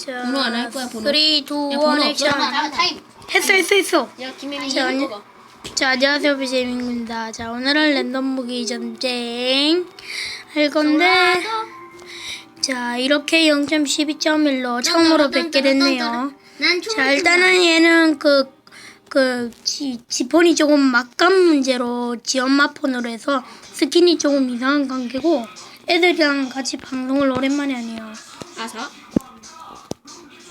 자, 번호 안 할 거야, 번호? 3, 2, 1, 야, 번호 없어? 액션. 자 타임. 했어, 했어, 했어. 야 김혜민이 자, 읽어봐 자, 안녕하세요, BJ민입니다. 자, 오늘은 랜덤 무기 전쟁 할 건데, 자, 이렇게 0.12.1로 처음으로 뵙게 됐네요. 난 자, 일단은 얘는 그, 그, 지, 지폰이 조금 막간 문제로 지연마폰으로 해서 스킨이 조금 이상한 관계고, 애들이랑 같이 방송을 오랜만에 하네요. 아사.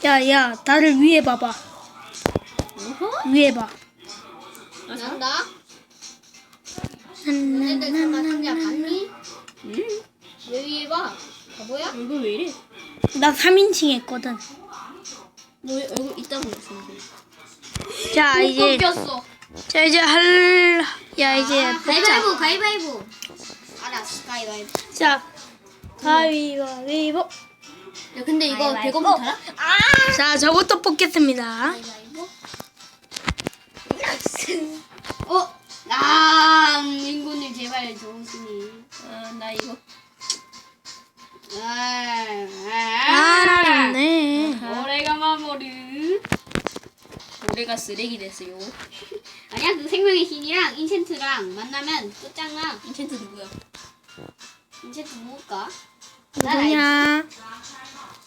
야, 야, 다들 위에 봐봐. 위에 봐. 난다. 너네들 다 같은데 봤니? 응? 왜 위에 봐? 바보야? 얼굴 왜 이래? 나 3인칭 했거든. 너 얼굴 이따 보였어. 자, 이제, 꼈어. 자, 이제 할, 야, 이제, 아, 뽑자. 가위바위보 가위바위보 알았어 가위바위보. 자, 가위바위보. 야 근데 이거 가위바위보. 100원 달아? 자, 저부터 뽑겠습니다. 가위바위보. 어? 아, 민구님 제발 좋으시니. 아, 나 이거. 아, 아, 나졌네. 올해가 마무리. 올해가 쓰레기 됐어요. 아니야 그 생명의 신이랑 인챈트랑 만나면 끝장나. 인챈트 누구야? 인챈트 누굴까? 누구냐?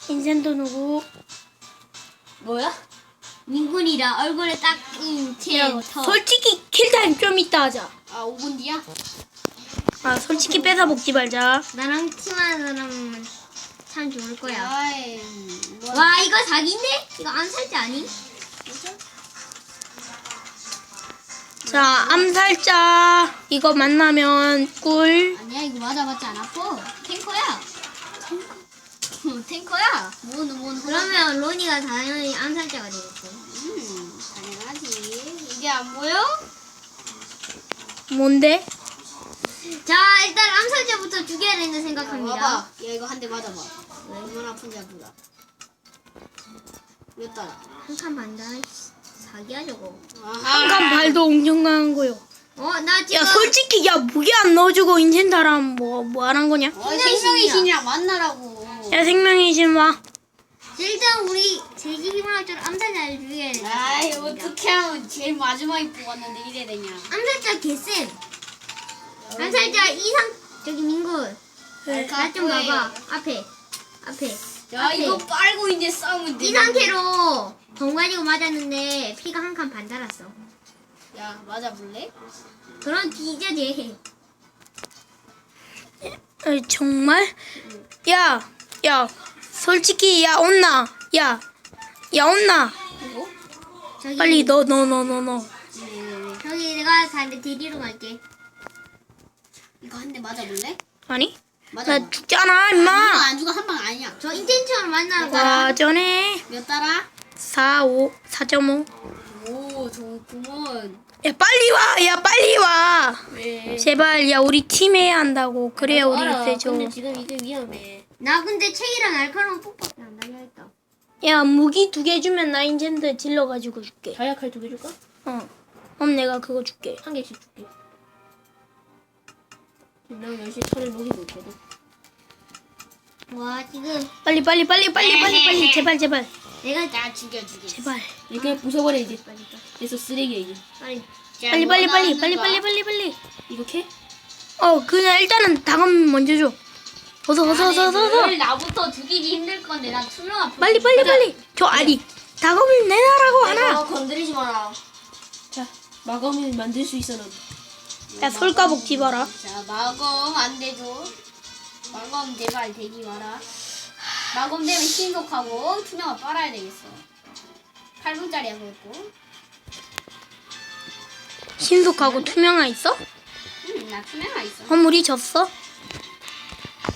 인센도 누구? 뭐야? 민군이랑 얼굴에 딱 인체 더 솔직히 킬타임 좀 이따 하자. 아 5분 뒤야? 아, 솔직히 뺏어 먹지 말자. 나랑 팀하는 사람은 참 좋을 거야 아이, 뭐 와 이거 사기인데? 이거 안 살지 아니? 자, 암살자. 이거 만나면 꿀. 아니야 이거 맞아봤자 안 아파. 탱커야. 탱커. 탱커야. 뭐는 뭐는 그러면 로니가 당연히 암살자가 되겠고 음 당연하지. 이게 안 보여? 뭔데? 자 일단 암살자부터 죽여야 된다 야, 생각합니다 와봐. 야 이거 한 대 맞아봐. 얼마나 아픈지 몰라. 몇 달아? 한 칸 반달 사기야 저거 한칸 발도 엄청 강한 거요. 어 나 지금 야, 솔직히, 야, 무기 안 넣어주고 인센타랑 뭐, 뭐 하는 거냐? 어, 생명의 신이랑 만나라고. 야, 생명의 신 와. 일단 우리 제기 희망학자로 암살자를 죽여야 된다 아이. 어떻게 하면 제일 마지막에 뽑았는데 이래 되냐? 암살자 개쌤 암살자 이상 저기 민군 나좀 봐봐 앞에 앞에 야 앞에. 이거 빨고 이제 싸우면 돼. 이 상태로 덩 가지고 맞았는데 피가 한 칸 반 달았어 야 맞아볼래? 그런 뒤져제 에, 정말? 야, 야, 솔직히, 야, 온나. 야, 야, 온나. 저기 빨리 넣어, 넣어, 넣어, 넣어, 넣어. 저기 내가 다한테 데리러 갈게 이거 한 대 맞아볼래? 아니? 맞아. 나 죽잖아, 이거 임마. 안 죽어 한 방 아니야. 저 인텐처럼 만나러 가 와, 전에 몇 달아? 4, 5, 4.5. 오 좋구먼. 야, 빨리 와. 야, 빨리 와. 왜? 제발, 야, 우리 팀 해야 한다고. 그래야 우리 알아. 세죠. 근데 지금 이게 위험해. 나 근데 책이랑 날카로운 폭밖에 안 달려있다 야, 무기 두 개 주면 나 인젠드 질러 가지고 줄게. 다이아칼 두 개 줄까? 어. 그럼 내가 그거 줄게. 한 개씩 줄게. 지금 나 열심히 털을 녹이고 있거든. 와 지금 빨리, 빨리, 빨리, 빨리, 빨리, 빨리. 제발, 제발. 내가 나 죽여 죽여. 제발. 이제 그냥 부숴버려 이제. 빨리 빨리 그래서 쓰레기야 이제. 빨리 빨리, 빨리, 빨리, 빨리, 빨리, 빨리, 빨리. 이거 캐? 어, 그냥 일단은 다감 먼저 줘. 어서, 어서, 어서, 어서, 어서. 늘 나부터 죽이기 힘들 건데 나 투명한. 빨리, 빨리, 빨리. 저 아니, 다감을 내놔라고 하나. 건드리지 마라. 자, 마검을 만들 수 있어 넌. 야, 솔가복 집어라. 자 마검 안 되죠. 마검 제발 되지 마라. 마검 되면 신속하고 투명한 빨아야 되겠어. 8분짜리야 그랬고. 신속하고 투명한 있어? 응, 나 투명한 있어. 허물이 졌어?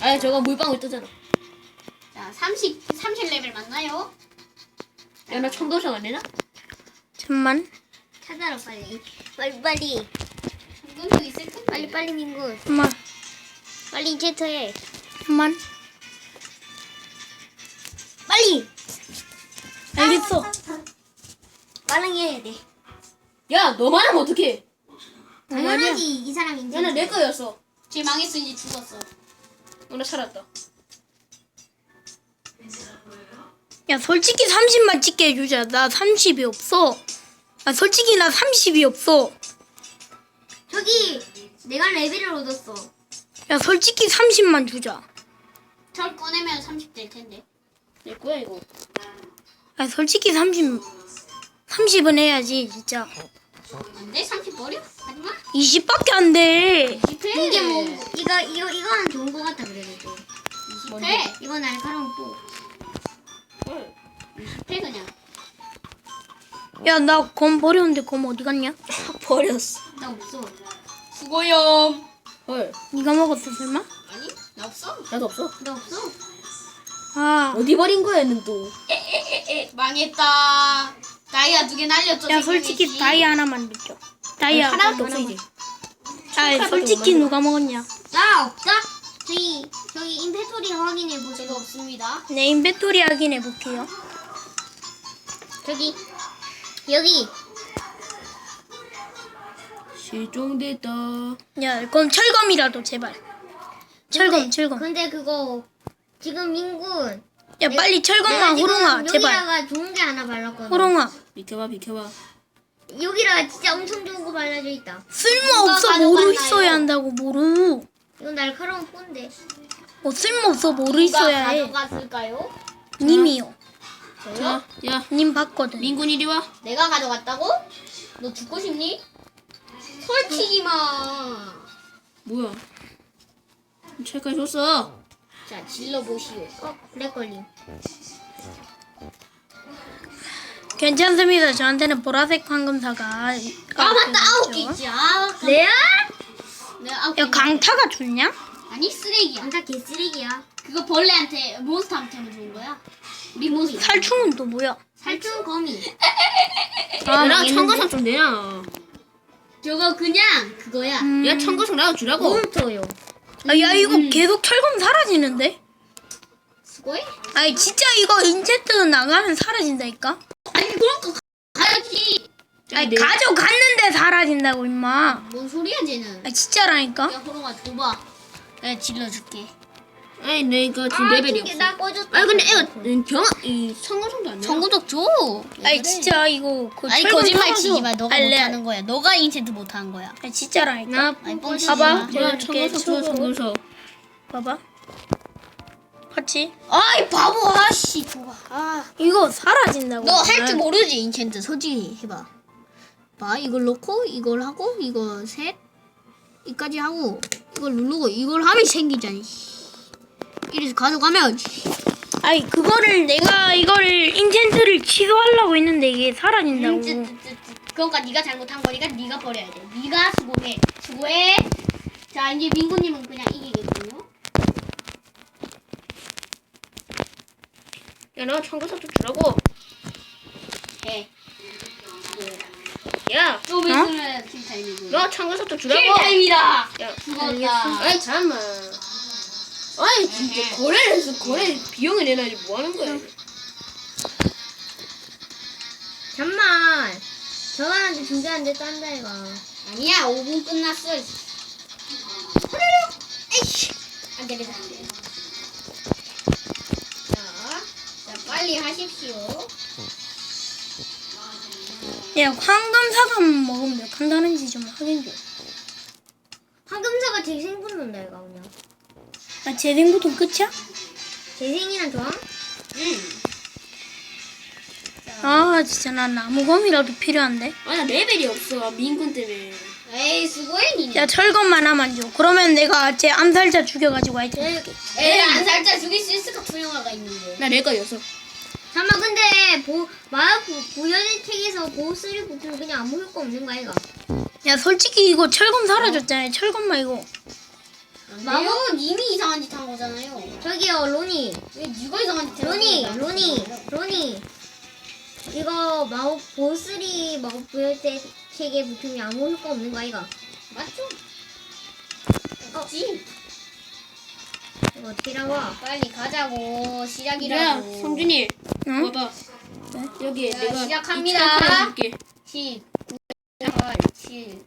아, 저거 물방울 뜨잖아. 자, 30, 30레벨 맞나요? 야, 나 청도장 안 되나? 잠만. 찾아라 빨리 빨리 빨리 정돈도 있을 텐데. 빨리 빨리 민군 잠만. 빨리 인체터 해 잠만. 빨리 알겠어. 빠르게 해야 돼 야, 너만 하면 어떡해? 당연하지 이 사람 인체 야, 나 내 거였어. 쟤 망했어, 이제 죽었어. 어, 나 살았다. 야 솔직히 30만 찍게 해주자. 나 30이 없어. 아 솔직히 나 30이 없어. 저기 내가 레벨을 얻었어. 야 솔직히 30만 주자. 철 꺼내면 30 될 텐데. 내 거야 이거. 아 솔직히 30 30은 해야지 진짜. 안 돼? 30 버려? 하지마. 20밖에 안 돼. 20회. 이게 뭐 이거 이거 이거는 좋은 거 같아 그래도. 20회. 이거 날카로운 또. 20회 그냥. 야 나 검 버렸는데 검 어디 갔냐? 버렸어. 나 없어. 수고염. 헐. 네가 먹었어 설마? 아니? 나 없어. 나도 없어. 나 없어. 아. 어디 버린 거야 는 또. 에에에에 망했다. 다이아 두 개 날렸죠. 야 솔직히. 다이 하나만 줄게. 다이아 하나밖에. 없어 이제. 아 솔직히 누가 먹었냐? 나 없다. 저기 저기 인벤토리 확인해 보세요. 없습니다. 내 인벤토리 확인해 볼게요. 저기 여기 실종됐다. 야 그럼 철검이라도 제발. 철검 철검. 근데 그거 지금 민군 야 빨리 지금 호롱아 제발. 여기다가 좋은 게 하나 발랐거든. 호롱아 비켜봐 비켜봐. 여기다가 진짜 엄청 좋은 거 발라져 있다. 쓸모 없어 누가 모루? 있어야 한다고 모루. 이건 날카로운 폰데. 뭐 쓸모 없어 모루 있어야 해. 가져갔을까요? 님이요. 저요? 자, 야님 봤거든. 민군 이리 와. 내가 가져갔다고? 너 죽고 싶니? 설치지 마. 뭐야? 책까지 줬어. 자, 질러 보시오. 어, 렉 걸림. 괜찮습니다. 저한테는 보라색 황금사가. 아 맞다 아홉 개 있지. 아, 레알? 내가 아홉 개. 야 강타가 좋냐? 아니 쓰레기야. 완전 개쓰레기야. 그거 벌레한테 몬스터한테만 좋은 거야. 우리 몬스터. 살충은 또 뭐야? 살충 거미. 아, 망했는데? 청가상 좀 내놔. 저거 그냥 그거야. 음. 야 청가상 나도 주라고. 몬스터요. 아, 야 이거 계속 철검 사라지는데? 수고해. 아니 진짜 이거 인체트 나가면 사라진다니까? 아니 가야지. 아니 내- 가져갔는데 사라진다고 임마. 뭔 소리야 쟤는? 아 진짜라니까? 야 호롱아 줘봐. 내가 질러줄게. 아니 내가 지금 레벨이 없어. 나 꺼줬다. 아니 근데 애가 경이 청가상도 안 내. 청구적 줘. 아니 진짜 이거 그 아니 거짓말 사라져. 치지 마. 너가 알래. 못하는 거야. 너가 인챈트 못한 거야. 아니 진짜라니까? 나 아니 뻥치지 봐봐. 마. 야 이렇게 청가상 줘. 봐봐. 같이 아이 바보 아씨 줘봐. 아. 이거 사라진다고. 너할 아, 줄 모르지 인챈트 솔직히 해봐. 봐 이걸 넣고 이걸 하고 이거 셋 이까지 하고 이걸 누르고 이걸 하면 생기잖아. 이래서 가져가면 아니 그거를 내가 이걸 인챈트를 취소하려고 했는데 이게 사라진다고. 그러니까 네가 잘못한 거니까 네가 버려야 돼. 네가 수고해. 수고해. 자 이제 민구님은 그냥 이기겠군요. 야나 청가상 좀 주라고. 해. 야, 또 믿으면 킬타임이고. 너 청가상 좀 주라고. 킬타임이다. 야, 죽었다. 아니 잠만. 아니 진짜 거래를 해서 거래 비용을 내놔야지 뭐 하는 거야? 잠만. 저한테 준비하는데 딴다 이거. 아니야 5분 끝났어. 에이씨. 안 되겠다. 안 돼. 자, 야 황금 사과만 먹으면 몇 한다는지 좀 확인 좀. 황금사가 재생분 넣는다 이거 그냥. 아 재생부터 끝이야? 재생이랑 저항? 응. 아 진짜 난 나무검이라도 필요한데. 아나 레벨이 없어 민군 때문에. 에이 수고해 니네. 야 철검만 하나만 줘. 그러면 내가 제 암살자 죽여가지고 아이템 줄게. 에이 안 살짝 죽일 수 있을까 투영화가 있는데. 나 레벨이었어. 잠만 근데 보 마약 보여진 책에서 보스를 붙으면 그냥 아무 효과 없는 거야 이거. 야 솔직히 이거 철검 사라졌잖아요. 철검만 이거. 마법 님이 이상한 짓 한 거잖아요. 저기요 로니. 왜 네가 이상한 짓 로니 했어? 로니 로니. 이거 마법 보스리 마법 보여진 책에 붙으면 아무 효과 없는 거야 이거. 맞죠? 없지. 이거 어떻게 나와? 빨리 가자고 야, 시작이라고. 성준이, 응? 봐봐. 여기에 자, 내가 시작합니다. 이 철카드 줄게. 10, 9, 8, 7,